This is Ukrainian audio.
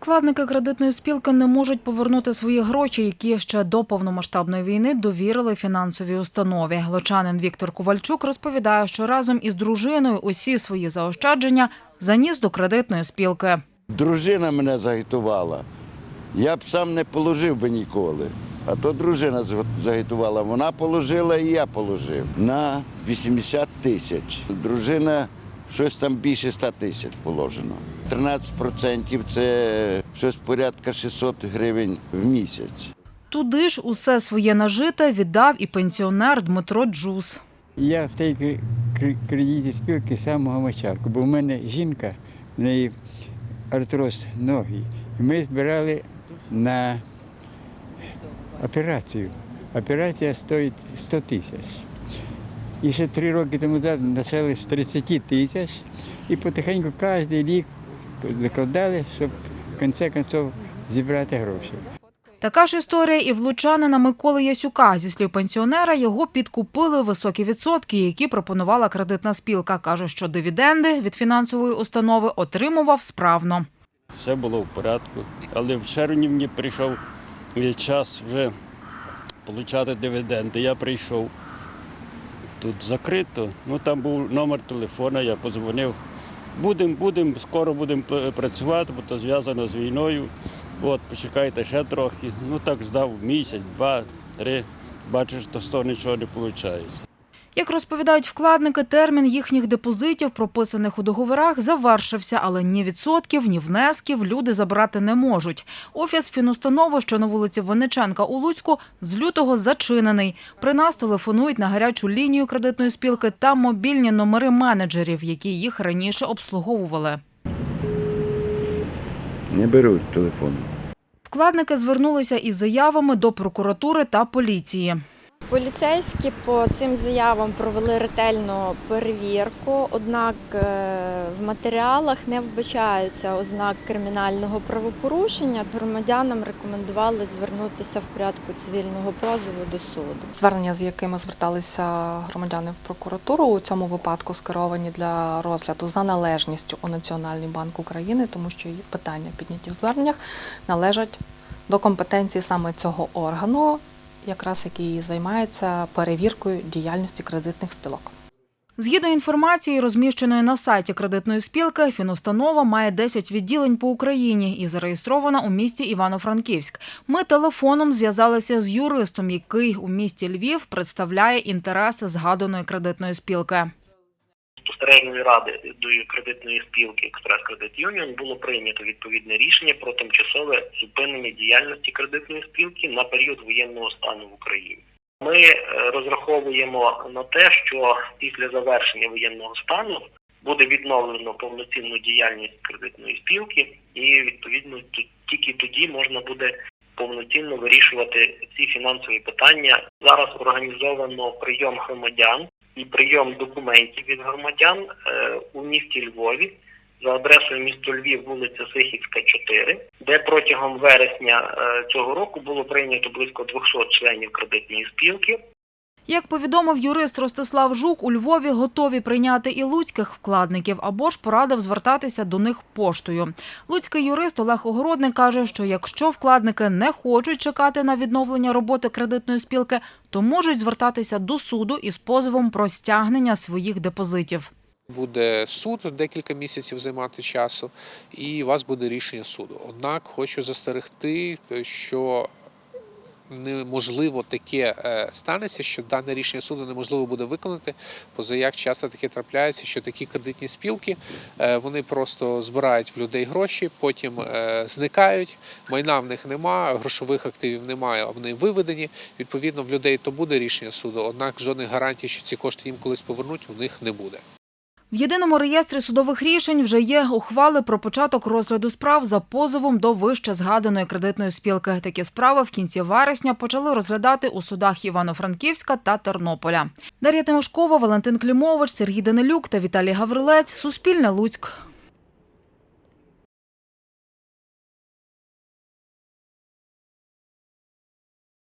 Вкладники кредитної спілки не можуть повернути свої гроші, які ще до повномасштабної війни довірили фінансовій установі. Лучанин Віктор Ковальчук розповідає, що разом із дружиною усі свої заощадження заніс до кредитної спілки. Дружина мене загітувала. Я б сам не положив би ніколи. А то дружина загітувала. Вона положила і я положив на 80 тисяч. Дружина щось там більше 100 тисяч положено. 13% це щось порядка 600 гривень в місяць. Туди ж усе своє нажите віддав і пенсіонер Дмитро Джус. Я в тій кр- кр- кредитній спілці з самого початку, бо в мене жінка, в неї артроз ноги. І ми збирали на операцію. Операція стоїть 100 тисяч. І ще три роки тому почали з 30 тисяч і потихеньку кожен рік викладали, щоб в кінці кінців зібрати гроші. Така ж історія і в лучанина Миколи Ясюка. Зі слів пенсіонера, його підкупили високі відсотки, які пропонувала кредитна спілка. Каже, що дивіденди від фінансової установи отримував справно. все було в порядку. Але в червні мені прийшов е, час вже отримати дивіденди. Я прийшов тут закрито. Ну там був номер телефона, я подзвонив. Будемо, будемо, скоро будемо працювати, бо то зв'язано з війною. От, почекайте ще трохи. Ну так ждав місяць, два, три. Бачу, що з того нічого не виходить. Як розповідають вкладники, термін їхніх депозитів, прописаних у договорах, завершився, але ні відсотків, ні внесків люди забрати не можуть. Офіс фінустанови, що на вулиці Винниченка у Луцьку, з лютого зачинений. При нас телефонують на гарячу лінію кредитної спілки та мобільні номери менеджерів, які їх раніше обслуговували. Не беруть телефон. Вкладники звернулися із заявами до прокуратури та поліції. Поліцейські по цим заявам провели ретельну перевірку, однак е, в матеріалах не вбачаються ознак кримінального правопорушення. Громадянам рекомендували звернутися в порядку цивільного позову до суду. Звернення, з якими зверталися громадяни в прокуратуру, у цьому випадку скеровані для розгляду за належністю у Національний банк України, тому що питання підняті в зверненнях належать до компетенції саме цього органу, якраз який займається перевіркою діяльності кредитних спілок. Згідно інформації, розміщеної на сайті кредитної спілки, фінустанова має 10 відділень по Україні і зареєстрована у місті Івано-Франківськ. Ми телефоном зв'язалися з юристом, який у місті Львів представляє інтереси згаданої кредитної спілки. Спостережної ради до кредитної спілки Експрес Кредит Юніон було прийнято відповідне рішення про тимчасове зупинення діяльності кредитної спілки на період воєнного стану в Україні. Ми е, розраховуємо на те, що після завершення воєнного стану буде відновлено повноцінну діяльність кредитної спілки, і відповідно тільки тоді можна буде повноцінно вирішувати ці фінансові питання. Зараз організовано прийом громадян і прийом документів від громадян е, у місті Львові за адресою місто Львів, вулиця Сихівська, 4, де протягом вересня е, цього року було прийнято близько 200 членів кредитної спілки. Як повідомив юрист Ростислав Жук, у Львові готові прийняти і луцьких вкладників або ж порадив звертатися до них поштою. Луцький юрист Олег Огородник каже, що якщо вкладники не хочуть чекати на відновлення роботи кредитної спілки, то можуть звертатися до суду із позовом про стягнення своїх депозитів. Буде суд декілька місяців займати часу, і у вас буде рішення суду. Однак хочу застерегти, що неможливо таке е, станеться, що дане рішення суду неможливо буде виконати. Позаяк часто таке трапляється, що такі кредитні спілки е, вони просто збирають в людей гроші, потім е, зникають. Майна в них немає, грошових активів немає, а вони виведені. Відповідно, в людей то буде рішення суду. Однак жодних гарантій, що ці кошти їм колись повернуть, у них не буде. В єдиному реєстрі судових рішень вже є ухвали про початок розгляду справ за позовом до вище згаданої кредитної спілки. Такі справи в кінці вересня почали розглядати у судах Івано-Франківська та Тернополя. Дар'я Тимошкова, Валентин Клімович, Сергій Данилюк та Віталій Гаврилець. Суспільне Луцьк.